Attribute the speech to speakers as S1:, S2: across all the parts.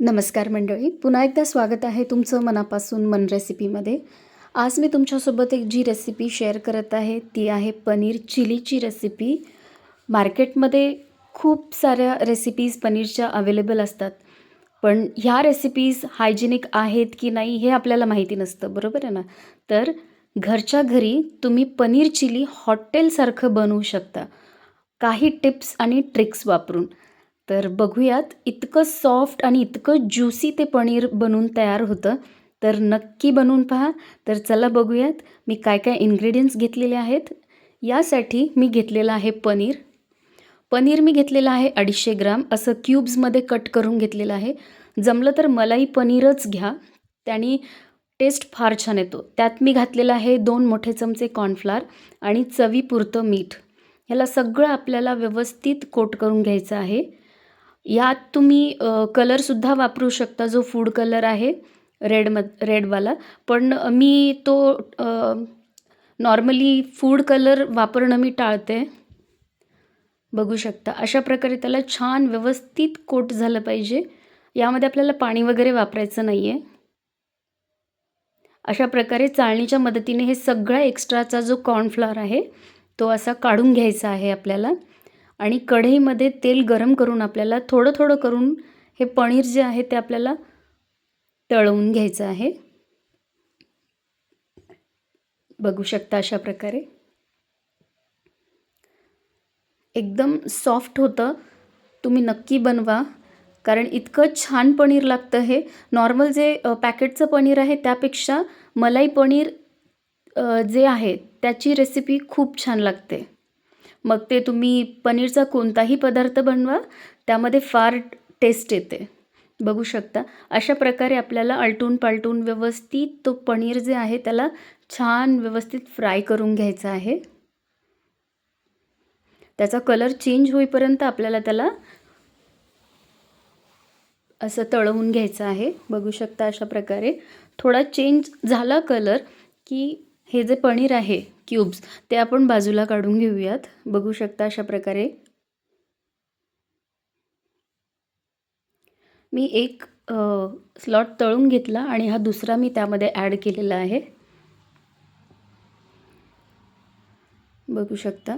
S1: नमस्कार मंडळी. पुन्हा एकदा स्वागत आहे तुमचं मनापासून मन रेसिपीमध्ये. आज मी तुमच्यासोबत एक जी रेसिपी शेअर करत आहे ती आहे पनीर चिलीची रेसिपी. मार्केटमध्ये खूप साऱ्या रेसिपीज पनीरच्या अवेलेबल असतात. पण ह्या रेसिपीज हायजेनिक आहेत की नाही हे आपल्याला माहिती नसतं बरोबर आहे ना? तर घरच्या घरी तुम्ही पनीर चिली हॉटेलसारखं बनवू शकता. काही टिप्स आणि ट्रिक्स वापरून. तर बघूयात इतकं सॉफ्ट आणि इतकं ज्युसी ते पनीर बनून तयार होतं. तर नक्की बनवून पहा. तर चला बघूयात मी काय काय इन्ग्रेडियंट्स घेतलेले आहेत. यासाठी मी घेतलेलं आहे पनीर. पनीर मी घेतलेलं आहे अडीचशे ग्राम असं क्यूब्समध्ये कट करून घेतलेलं आहे. जमलं तर मलाई पनीरच घ्या. त्याने टेस्ट फार छान येतो. त्यात मी घातलेलं आहे दोन मोठे चमचे कॉर्नफ्लार आणि चवीपुरतं मीठ. ह्याला सगळं आपल्याला व्यवस्थित कोट करून घ्यायचं आहे. यात तुम्ही कलरसुद्धा वापरू शकता जो फूड कलर आहे रेडमध रेडवाला पण मी तो नॉर्मली फूड कलर वापरणं मी टाळते. बघू शकता. अशा प्रकारे त्याला छान व्यवस्थित कोट झालं पाहिजे. यामध्ये आपल्याला पाणी वगैरे वापरायचं नाही आहे अशा प्रकारे चाळणीच्या मदतीने हे सगळा एक्स्ट्राचा जो कॉर्नफ्लॉवर आहे तो असा काढून घ्यायचा आहे आपल्याला. आणि कढईमध्ये तेल गरम करून आपल्याला थोडं थोडं करून हे पनीर जे आहे ते आपल्याला तळवून घ्यायचं आहे. बघू शकता अशा प्रकारे. एकदम सॉफ्ट होतं. तुम्ही नक्की बनवा. कारण इतकं छान पनीर लागतं हे. नॉर्मल जे पॅकेटचं पनीर आहे त्यापेक्षा मलाई पनीर जे आहे त्याची रेसिपी खूप छान लागते. मग ते तुम्ही पनीरचा कोणताही पदार्थ बनवा त्यामध्ये फार टेस्ट येते. बघू शकता. अशा प्रकारे आपल्याला आलटून पालटून व्यवस्थित तो पनीर जे आहे त्याला छान व्यवस्थित फ्राय करून घ्यायचा आहे. त्याचा कलर चेंज होईपर्यंत आपल्याला त्याला असं तळवून घ्यायचं आहे. बघू शकता अशा प्रकारे. थोडा चेंज झाला कलर की हे जे पनीर आहे क्यूब्स ते आपण बाजूला काढून घेऊयात. बघू शकता अशा प्रकारे. मी एक स्लॉट तळून घेतला आणि हा दुसरा मी त्यामध्ये ॲड केलेला आहे. बघू शकता.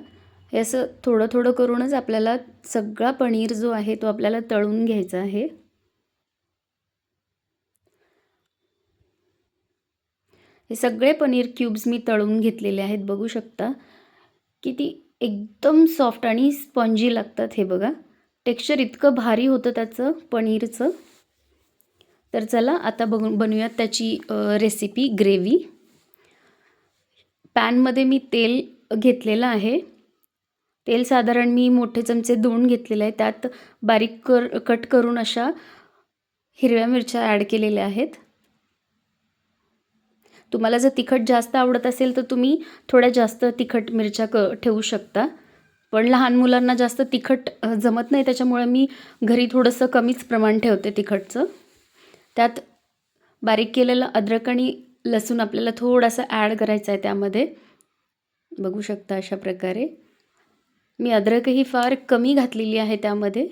S1: हे असं थोडं थोडं करूनच आपल्याला सगळा पनीर जो आहे तो आपल्याला तळून घ्यायचा आहे. हे सगळे पनीर क्यूब्स मी तळून घेतलेले आहेत बघू शकता. किती एकदम सॉफ्ट आणि स्पंजी लागतात हे बघा. टेक्स्चर इतकं भारी होतं त्याचं पनीरचं. तर चला आता बघून बनवूयात त्याची रेसिपी ग्रेव्ही पॅनमध्ये मी तेल घेतलेलं आहे. तेल साधारण मी मोठे चमचे दोन घेतलेले आहे. त्यात बारीक कर कट करून अशा हिरव्या मिरच्या ॲड केलेल्या आहेत. तुम्हाला जर तिखट जास्त आवडत असेल तर तुम्ही थोड्या जास्त तिखट मिरच्या क ठेवू शकता. पण लहान मुलांना जास्त तिखट जमत नाही. त्याच्यामुळे मी घरी थोडंसं कमीच प्रमाण ठेवते तिखटचं. त्यात बारीक केलेलं अद्रक आणि लसूण आपल्याला थोडासा ॲड करायचा आहे त्यामध्ये. बघू शकता अशा प्रकारे. मी अद्रकही फार कमी घातलेली आहे त्यामध्ये.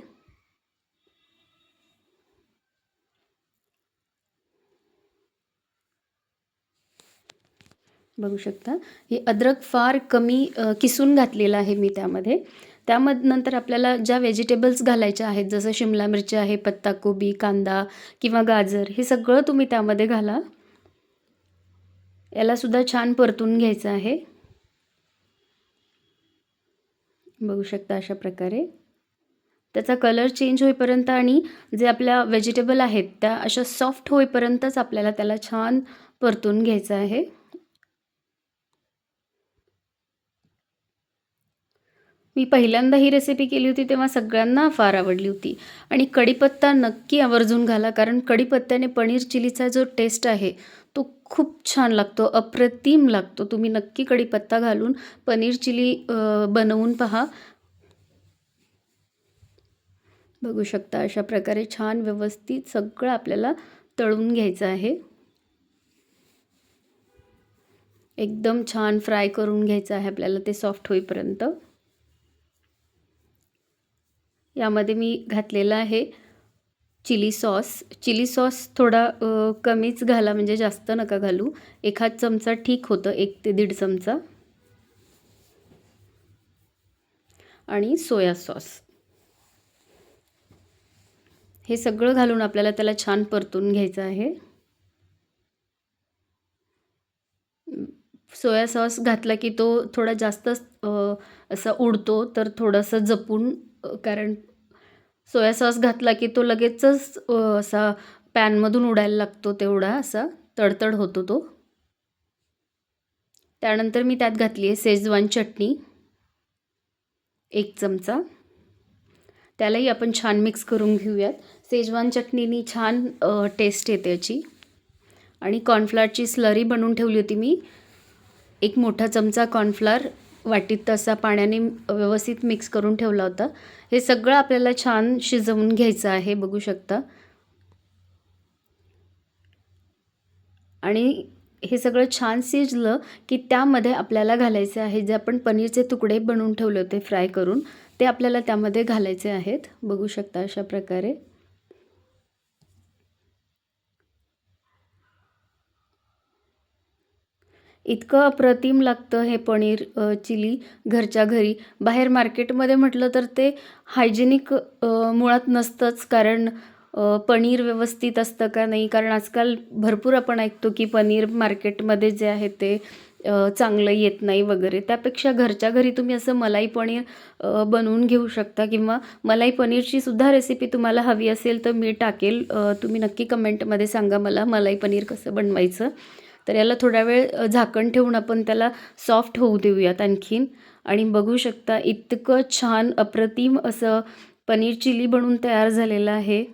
S1: बघू शकता. हे अद्रक फार कमी किसून घातलेलं आहे मी त्यामध्ये. त्यामध नंतर आपल्याला ज्या व्हेजिटेबल्स घालायच्या आहेत जसं शिमला मिरची आहे पत्ताकोबी कांदा किंवा गाजर हे सगळं तुम्ही त्यामध्ये घाला. यालासुद्धा छान परतून घ्यायचं आहे. बघू शकता अशा प्रकारे. त्याचा कलर चेंज होईपर्यंत आणि जे आपल्या व्हेजिटेबल आहेत त्या अशा सॉफ्ट होईपर्यंतच आपल्याला त्याला छान परतून घ्यायचं आहे. मी पहिल्यांदा ही रेसिपी केली होती तेव्हा सगळ्यांना फार आवडली होती. आणि कढीपत्ता नक्की आवर्जून घाला कारण कढीपत्त्याने पनीर चिलीचा जो टेस्ट आहे तो खूप छान लागतो अप्रतिम लागतो. तुम्ही नक्की कढीपत्ता घालून पनीर चिली बनवून पहा. बघू शकता अशा प्रकारे छान व्यवस्थित सगळं आपल्याला तळून घ्यायचं आहे. एकदम छान फ्राय करून घ्यायचं आहे आपल्याला ते सॉफ्ट होईपर्यंत. यामध्ये मी घातलेलं आहे चिली सॉस. चिली सॉस थोडा कमीच घाला म्हणजे जास्त नका घालू. एखाद चमचा ठीक होतं एक ते दीड चमचा. आणि सोया सॉस. हे सगळं घालून आपल्याला त्याला छान परतून घ्यायचं आहे. सोया सॉस घातला की तो थोडा जास्त असा उडतो तर थोडंसं जपून कारण सोया सॉस घातला की तो लगेचच असा पॅनमधून उडायला लागतो तेवढा असा तडतड होतो तो. त्यानंतर मी त्यात घातली आहे सेजवान चटणी एक चमचा. त्यालाही आपण छान मिक्स करून घेऊयात. सेजवान चटणीनी छान टेस्ट येते याची. आणि कॉर्नफ्लॉरची स्लरी बनवून ठेवली होती मी. एक मोठा चमचा कॉर्नफ्लॉर वाटीत तसा पाण्याने व्यवस्थित मिक्स करून ठेवला होता. हे सगळं आपल्याला छान शिजवून घ्यायचं आहे बघू शकता. आणि हे सगळं छान शिजलं की त्यामध्ये आपल्याला घालायचे आहे जे आपण पनीरचे तुकडे बनवून ठेवले होते फ्राय करून ते आपल्याला त्यामध्ये घालायचे आहेत. बघू शकता अशा प्रकारे. इतकं अप्रतिम लागतं हे पनीर चिली घरच्या घरी. बाहेर मार्केटमध्ये म्हटलं तर ते हायजेनिक मुळात नसतंच कारण पनीर व्यवस्थित असतं का नाही? कारण आजकाल भरपूर आपण ऐकतो की पनीर मार्केटमध्ये जे आहे ते चांगलं येत नाही वगैरे. त्यापेक्षा घरच्या घरी तुम्ही असं मलाई पनीर बनवून घेऊ शकता किंवा मलाई पनीरची सुद्धा रेसिपी तुम्हाला हवी असेल तर मी टाकेल. तुम्ही नक्की कमेंटमध्ये सांगा मला मलाई पनीर कसं बनवायचं. तर याला थोडा वेळ झाकण ठेवून आपण त्याला सॉफ्ट होऊ देऊयात आणखीन. आणि बघू शकता इतकं छान अप्रतिम असं पनीर चिली बनून तयार झालेलं आहे.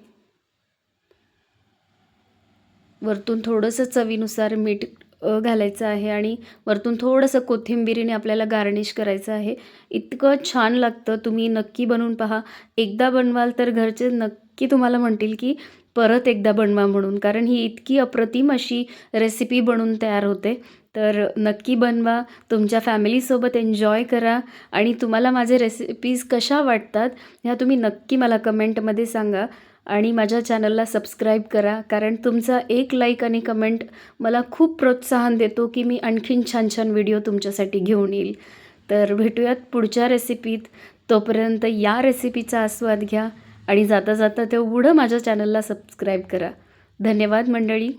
S1: वरतून थोडंसं चवीनुसार मीठ घालायचं आहे आणि वरतून थोडंसं कोथिंबिरीने आपल्याला गार्निश करायचं आहे. इतकं छान लागतं तुम्ही नक्की बनवून पहा. एकदा बनवाल तर घरचे नक्की तुम्हाला म्हणतील की परत एकदा बनवा म्हणून. कारण ही इतकी अप्रतिम अशी रेसिपी बनून तयार होते. तर नक्की बनवा. तुमच्या फॅमिलीसोबत एन्जॉय करा. आणि तुम्हाला माझे रेसिपीज कशा वाटतात ह्या तुम्ही नक्की मला कमेंटमध्ये सांगा. आणि माझ्या चॅनलला सबस्क्राईब करा. कारण तुमचा एक लाईक आणि कमेंट मला खूप प्रोत्साहन देतो की मी आणखीन छान छान व्हिडिओ तुमच्यासाठी घेऊन येईल. तर भेटूयात पुढच्या रेसिपीत तोपर्यंत या रेसिपीचा आस्वाद घ्या. आणि जाता जाता तेवढं माझ्या चॅनलला सबस्क्राईब करा. धन्यवाद मंडळी.